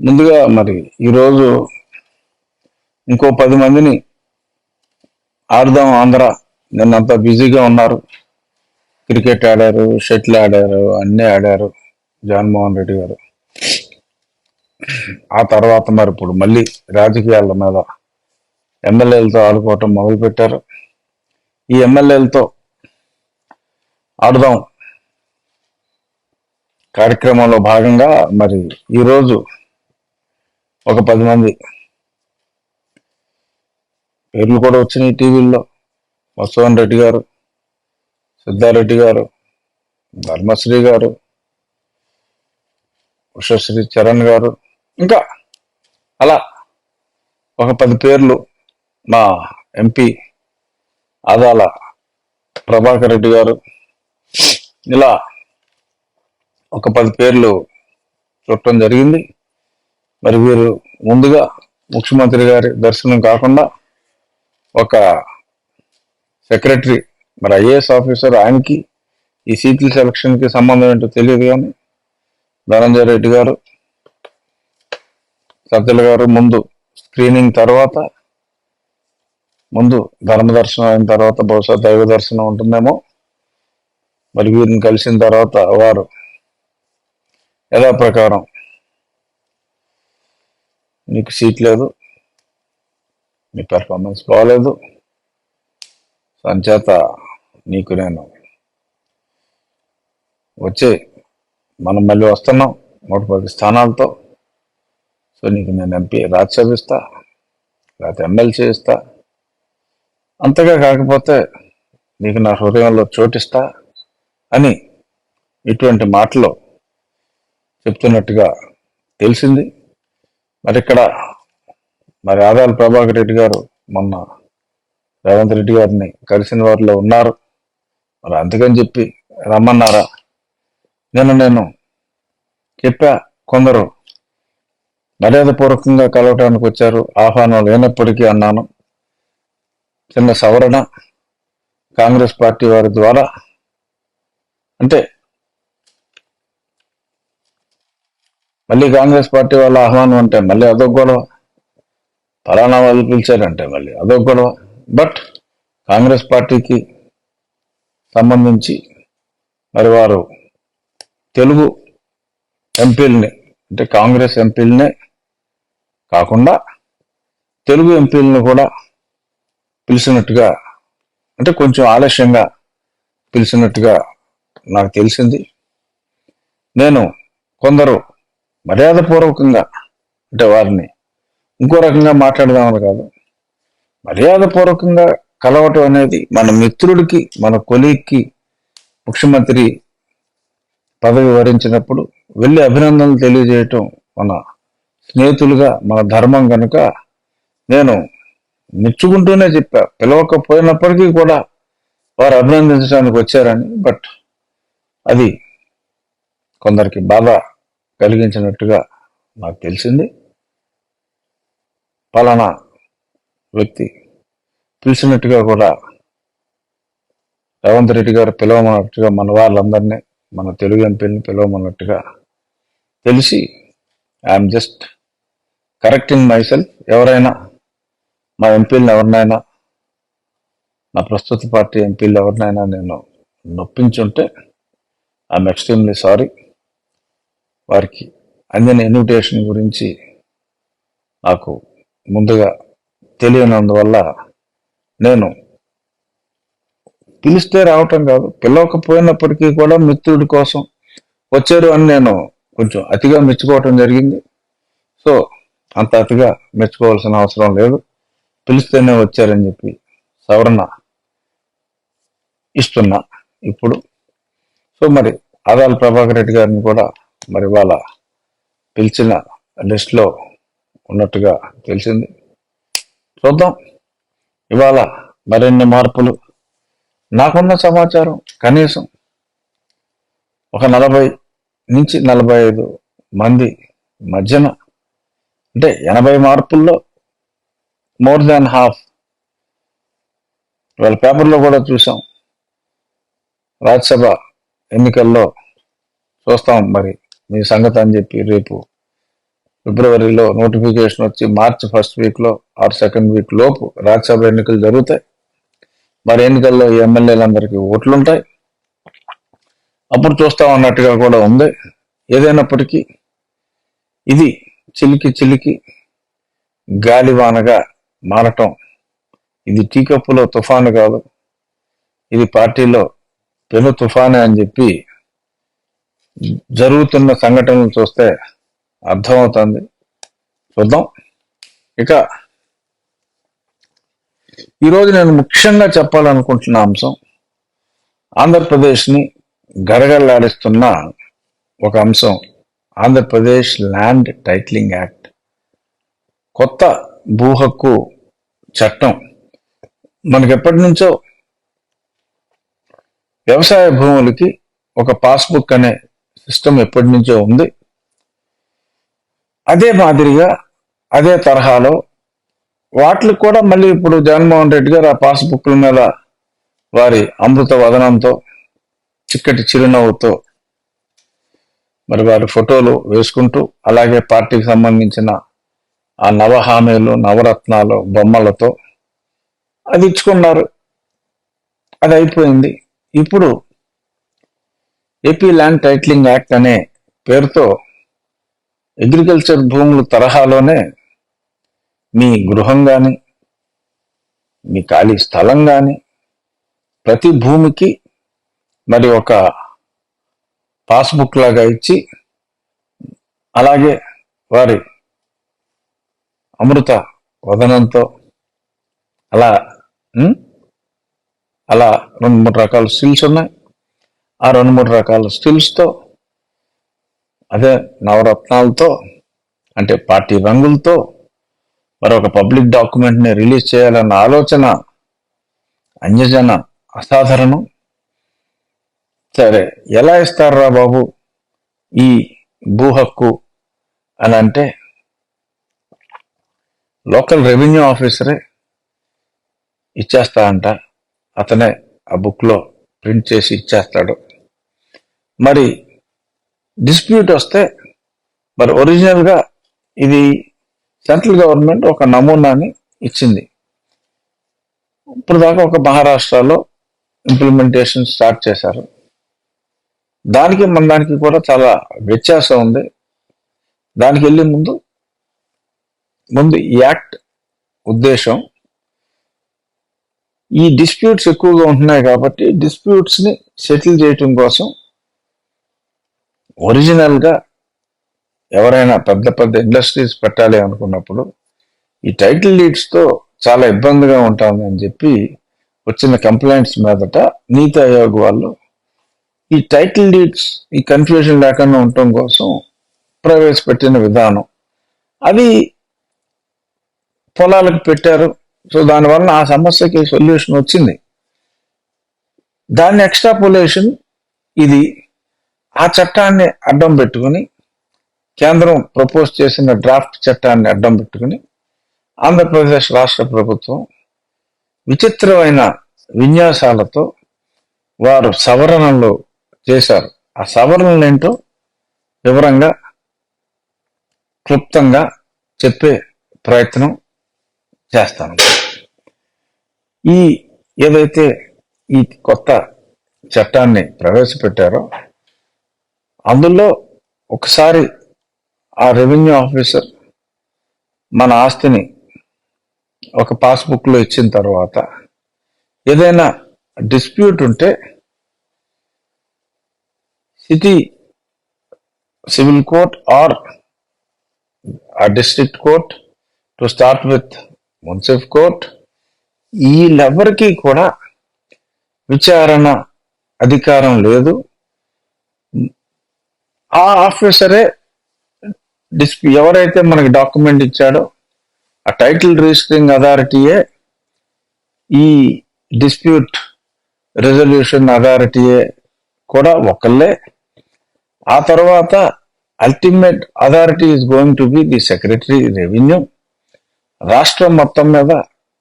ముందుగా మరి ఈరోజు ఇంకో పది మందిని ఆడదాం ఆంధ్ర. నిన్నంతా బిజీగా ఉన్నారు. క్రికెట్ ఆడారు షటిల్ ఆడారు అన్నీ ఆడారు జగన్మోహన్ రెడ్డి గారు. ఆ తర్వాత మరి ఇప్పుడు మళ్ళీ రాజకీయాల మీద ఎమ్మెల్యేలతో ఆడుకోవటం మొదలుపెట్టారు. ఈ ఎమ్మెల్యేలతో ఆడదాం కార్యక్రమంలో భాగంగా మరి ఈరోజు ఒక పది మంది. పేర్లు కూడా వచ్చినాయి టీవీల్లో. వసవన్ రెడ్డి గారు సిద్ధారెడ్డి గారు ధర్మశ్రీ గారు ఉషశ్రీ చరణ్ గారు. ఇంకా అలా ఒక పది పేర్లు మా ఎంపీ ఆదాల ప్రభాకర్ రెడ్డి గారు. ఇలా ఒక పది పేర్లు చూడటం జరిగింది. మరి వీరు ముందుగా ముఖ్యమంత్రి గారి దర్శనం కాకుండా ఒక సెక్రటరీ మరి ఐఏఎస్ ఆఫీసర్ ఆయనకి ఈ సీట్ల సెలక్షన్కి సంబంధం ఏంటో తెలియదు కానీ ధనంజయ రెడ్డి గారు సజ్జల గారు ముందు స్క్రీనింగ్ తర్వాత ముందు ధర్మదర్శనం అయిన తర్వాత బహుశా దైవ దర్శనం ఉంటుందేమో. మరి వీరిని కలిసిన తర్వాత వారు యథాప్రకారం నీకు సీట్ లేదు నీ పెర్ఫార్మెన్స్ బాగలేదు సంచేత నీకు నేను వచ్చే మనం మళ్ళీ వస్తున్నాం నూట పది స్థానాలతో. సో నీకు నేను ఎంపీ రాజ్యసభ ఇస్తా లేకపోతే ఎమ్మెల్సీ ఇస్తా. అంతగా కాకపోతే నీకు నా హృదయంలో చోటిస్తా అని ఇటువంటి మాటలు చెప్తున్నట్టుగా తెలిసింది. మరి ఇక్కడ మరి ఆదాల ప్రభాకర్ రెడ్డి గారు మొన్న రేవంత్ రెడ్డి గారిని కలిసిన వారిలో ఉన్నారు. మరి అందుకని చెప్పి రమ్మన్నారా? నేను నేను చెప్పా కొందరు మర్యాదపూర్వకంగా కలవటానికి వచ్చారు. ఆహ్వానం లేనప్పటికీ అన్నాను. చిన్న సవరణ కాంగ్రెస్ పార్టీ వారి ద్వారా అంటే మళ్ళీ కాంగ్రెస్ పార్టీ వాళ్ళ ఆహ్వానం అంటే మళ్ళీ అదొక గొడవ. ఫలానా వాళ్ళు పిలిచారంటే మళ్ళీ అదొక గొడవ. బట్ కాంగ్రెస్ పార్టీకి సంబంధించి మరి వారు తెలుగు ఎంపీలని అంటే కాంగ్రెస్ ఎంపీలనే కాకుండా తెలుగు ఎంపీలను కూడా పిలిచినట్టుగా అంటే కొంచెం ఆలస్యంగా పిలిచినట్టుగా నాకు తెలిసింది. నేను కొందరు మర్యాదపూర్వకంగా అంటే వారిని ఇంకో రకంగా మాట్లాడదామని కాదు. మర్యాదపూర్వకంగా కలవటం అనేది మన మిత్రుడికి మన కొలీగ్కి ముఖ్యమంత్రి పదవి వరించినప్పుడు వెళ్ళి అభినందనలు తెలియజేయటం మన స్నేహితులుగా మన ధర్మం కనుక నేను మెచ్చుకుంటూనే చెప్పా. పిలవకపోయినప్పటికీ కూడా వారు అభినందించడానికి వచ్చారని బట్ అది కొందరికి బాధ కలిగించినట్టుగా నాకు తెలిసింది. పలానా వ్యక్తి పిలిచినట్టుగా కూడా రేవంత్ రెడ్డి గారు పిలవమన్నట్టుగా మన వాళ్ళందరినీ మన తెలుగు ఎంపీని పిలవమన్నట్టుగా తెలిసి ఐఎమ్ జస్ట్ కరెక్టింగ్ మైసెల్ఫ్ ఎవరైనా మా ఎంపీలను ఎవరినైనా నా ప్రస్తుత పార్టీ ఎంపీలు ఎవరినైనా నేను నొప్పించుంటే ఐఎమ్ ఎక్స్ట్రీమ్లీ సారీ వారికి అందిన ఇన్విటేషన్ గురించి నాకు ముందుగా తెలియనందువల్ల నేను పిలిస్తే రావటం కాదు పిలవకపోయినప్పటికీ కూడా మిత్రుడి కోసం వచ్చారు అని నేను కొంచెం అతిగా మెచ్చుకోవటం జరిగింది. సో అంత అతిగా మెచ్చుకోవాల్సిన అవసరం లేదు. పిలిస్తేనే వచ్చారని చెప్పి సవరణ ఇస్తున్నా ఇప్పుడు. సో మరి ఆదాల ప్రభాకర్ రెడ్డి గారిని కూడా మరి వాళ్ళ పిలిచిన లిస్ట్లో ఉన్నట్టుగా తెలిసింది. చూద్దాం. ఇవాళ మరిన్ని మార్పులు. నాకున్న సమాచారం కనీసం ఒక నలభై నుంచి నలభై ఐదు మంది మధ్యన అంటే ఎనభై మార్పుల్లో మోర్ దాన్ హాఫ్ వాళ్ళ పేపర్లో కూడా చూసాం. రాజ్యసభ ఎన్నికల్లో చూస్తాం మరి. మీ సంగతి అని చెప్పి రేపు ఫిబ్రవరిలో నోటిఫికేషన్ వచ్చి మార్చ్ ఫస్ట్ వీక్లో ఆర్ సెకండ్ వీక్ లోపు రాజ్యసభ ఎన్నికలు జరుగుతాయి. మరి ఎన్నికల్లో ఎమ్మెల్యేలందరికీ ఓట్లుంటాయి. అప్పుడు చూస్తాం అన్నట్టుగా కూడా ఉంది. ఏదైనప్పటికీ ఇది చిలికి చిలికి గాలివానగా మారటం. ఇది టీకప్పులో తుఫాను కాదు. ఇది పార్టీలో పెను తుఫానే అని చెప్పి జరుగుతున్న సంఘటనలు చూస్తే అర్థమవుతుంది. చూద్దాం. ఇక ఈరోజు నేను ముఖ్యంగా చెప్పాలనుకుంటున్న అంశం ఆంధ్రప్రదేశ్ని గరగల్లాడిస్తున్న ఒక అంశం ఆంధ్రప్రదేశ్ ల్యాండ్ టైటిలింగ్ యాక్ట్. కొత్త భూ హక్కు చట్టం. మనకి ఎప్పటి నుంచో వ్యవసాయ భూములకి ఒక పాస్బుక్ అనే సిస్టమ్ ఎప్పటి నుంచో ఉంది. అదే మాదిరిగా అదే తరహాలో వాటికి కూడా మళ్ళీ ఇప్పుడు జగన్మోహన్ రెడ్డి గారు ఆ పాస్బుక్ల మీద వారి అమృత వదనంతో చిక్కటి చిరునవ్వుతో మరి వారి ఫోటోలు వేసుకుంటూ అలాగే పార్టీకి సంబంధించిన ఆ నవ హామీలు నవరత్నాలు బొమ్మలతో అది ఇచ్చుకున్నారు. అది అయిపోయింది. ఇప్పుడు ఏపీ ల్యాండ్ టైట్లింగ్ యాక్ట్ అనే పేరుతో అగ్రికల్చర్ భూముల తరహాలోనే మీ గృహం కానీ మీ ఖాళీ స్థలం కానీ ప్రతి భూమికి మరి ఒక పాస్బుక్ లాగా ఇచ్చి అలాగే వారి అమృత వదనంతో అలా అలా రెండు మూడు రకాల స్టిల్స్ ఉన్నాయి. ఆ రెండు మూడు రకాల స్టిల్స్తో అదే నవరత్నాలతో అంటే పార్టీ రంగులతో మరొక పబ్లిక్ డాక్యుమెంట్ని రిలీజ్ చేయాలన్న ఆలోచన అన్యజన అసాధారణం. సరే ఎలా ఇస్తారా బాబు ఈ భూ హక్కు అని అంటే లోకల్ రెవెన్యూ ఆఫీసరే ఇచ్చేస్తా అంట. అతనే ఆ బుక్లో ప్రింట్ చేసి ఇచ్చేస్తాడు. మరి డిస్ప్యూట్ వస్తే మరి ఒరిజినల్గా ఇది సెంట్రల్ గవర్నమెంట్ ఒక నమూనాని ఇచ్చింది. ఇప్పుడు దాకా ఒక మహారాష్ట్రలో ఇంప్లిమెంటేషన్ స్టార్ట్ చేశారు. దానికి మన దానికి కూడా చాలా వ్యత్యాసం ఉంది. దానికి వెళ్ళే ముందు ముందు ఈ యాక్ట్ ఉద్దేశం. ఈ డిస్ప్యూట్స్ ఎక్కువగా ఉంటున్నాయి కాబట్టి డిస్ప్యూట్స్ని సెటిల్ చేయటం కోసం ఒరిజినల్గా ఎవరైనా పెద్ద పెద్ద ఇండస్ట్రీస్ పెట్టాలి అనుకున్నప్పుడు ఈ టైటిల్ లీడ్స్తో చాలా ఇబ్బందిగా ఉంటుంది అని చెప్పి వచ్చిన కంప్లైంట్స్ మీదట నీతి ఆయోగ్ వాళ్ళు ఈ టైటిల్ డీడ్స్ ఈ కన్ఫ్యూజన్ లేకుండా ఉండటం కోసం ప్రవేశపెట్టిన విధానం. అది పొలాలకు పెట్టారు. సో దానివల్ల ఆ సమస్యకి సొల్యూషన్ వచ్చింది. దాన్ని ఎక్స్ట్రాపులేషన్ ఇది ఆ చట్టాన్ని అడ్డం పెట్టుకుని కేంద్రం ప్రపోజ్ చేసిన డ్రాఫ్ట్ చట్టాన్ని అడ్డం పెట్టుకుని ఆంధ్రప్రదేశ్ రాష్ట్ర ప్రభుత్వం విచిత్రమైన విన్యాసాలతో వారు సవరణలు చేశారు. ఆ సవరణలు ఏంటో వివరంగా క్లుప్తంగా చెప్పే ప్రయత్నం చేస్తాను. ఈ ఏదైతే ఈ కొత్త చట్టాన్ని ప్రవేశపెట్టారో అందులో ఒకసారి ఆ రెవెన్యూ ఆఫీసర్ మన ఆస్తిని ఒక పాస్బుక్లో ఇచ్చిన తర్వాత ఏదైనా డిస్ప్యూట్ ఉంటే సిటీ సివిల్ కోర్ట్ ఆర్ ఆ district court to start with Munsif court వీళ్ళెవరికీ కూడా విచారణ అధికారం లేదు. ఆ ఆఫీసరే డిస్ప్యూ ఎవరైతే మనకి డాక్యుమెంట్ ఇచ్చాడో ఆ టైటిల్ రిజిస్టరింగ్ అథారిటీయే ఈ డిస్ప్యూట్ రెజల్యూషన్ అథారిటీయే కూడా ఒకళ్ళే. ఆ తర్వాత ultimate authority is going to be the secretary revenue రాష్ట్రం మొత్తం మీద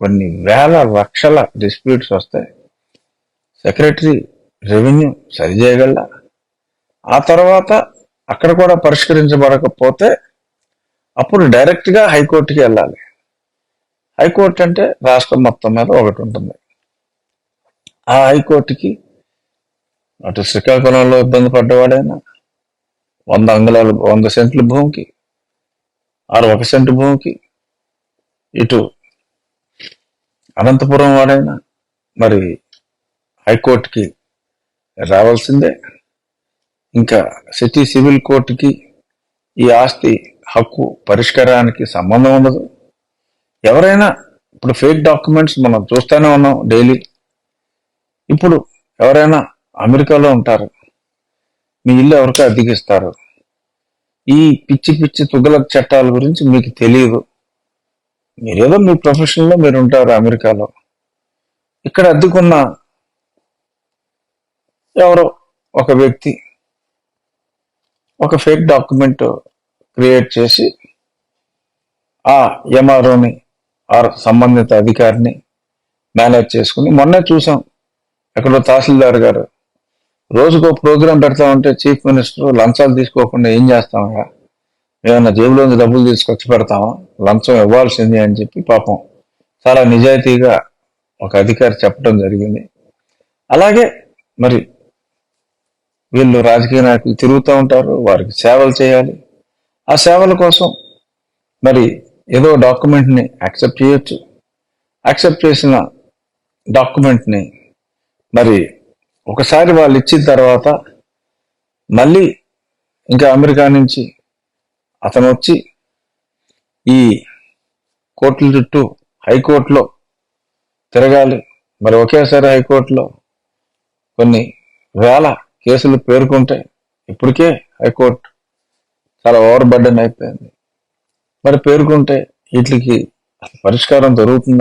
కొన్ని వేల లక్షల డిస్ప్యూట్స్ వస్తాయి. సెక్రటరీ రెవెన్యూ సరిచేయగల ఆ తర్వాత అక్కడ కూడా పరిష్కరించబడకపోతే అప్పుడు డైరెక్ట్గా హైకోర్టుకి వెళ్ళాలి. హైకోర్టు అంటే రాష్ట్రం మొత్తం మీద ఒకటి ఉంటుంది. ఆ హైకోర్టుకి అటు శ్రీకాకుళంలో ఇబ్బంది పడ్డవాడైనా వంద అంగుళాలు వంద సెంట్ల భూమికి ఆరు ఒక సెంటు భూమికి ఇటు అనంతపురం వాడైనా మరి హైకోర్టుకి రావాల్సిందే. ఇంకా సిటీ సివిల్ కోర్టుకి ఈ ఆస్తి హక్కు పరిష్కారానికి సంబంధం ఉండదు. ఎవరైనా ఇప్పుడు ఫేక్ డాక్యుమెంట్స్ మనం చూస్తూనే ఉన్నాం డైలీ. ఇప్పుడు ఎవరైనా అమెరికాలో ఉంటారు. మీ ఇల్లు ఎవరికో అద్దెకిస్తారు. ఈ పిచ్చి పిచ్చి తుగల చట్టాల గురించి మీకు తెలియదు. మీరేదో మీ ప్రొఫెషన్లో మీరు ఉంటారు అమెరికాలో. ఇక్కడ అద్దెకున్న ఎవరో ఒక వ్యక్తి ఒక ఫేక్ డాక్యుమెంట్ క్రియేట్ చేసి ఆ ఎంఆర్ఓని ఆర్ సంబంధిత అధికారిని మేనేజ్ చేసుకుని మొన్నే చూసాం ఎక్కడో తహసీల్దార్ గారు. రోజుకో ప్రోగ్రాం పెడతామంటే చీఫ్ మినిస్టర్ లంచాలు తీసుకోకుండా ఏం చేస్తామయ్యా ఏమైనా జేబులోంచి డబ్బులు తీసుకొచ్చి పెడతామా? లంచం ఇవ్వాల్సింది అని చెప్పి పాపం చాలా నిజాయితీగా ఒక అధికారి చెప్పడం జరిగింది. అలాగే మరి వీళ్ళు రాజకీయ నాయకులు తిరుగుతూ ఉంటారు వారికి సేవలు చేయాలి. ఆ సేవల కోసం మరి ఏదో డాక్యుమెంట్ని యాక్సెప్ట్ చేయొచ్చు. యాక్సెప్ట్ చేసిన డాక్యుమెంట్ని మరి ఒకసారి వాళ్ళు ఇచ్చిన తర్వాత మళ్ళీ ఇంకా అమెరికా నుంచి అతను వచ్చి ఈ కోర్టుల చుట్టూ హైకోర్టులో తిరగాలి. మరి ఒకేసారి హైకోర్టులో కొన్ని వేల కేసులు పేర్కొంటే ఇప్పటికే హైకోర్టు చాలా ఓవర్ బర్డెన్ అయిపోయింది. మరి పేర్కొంటే వీటికి పరిష్కారం దొరుకుతుంది?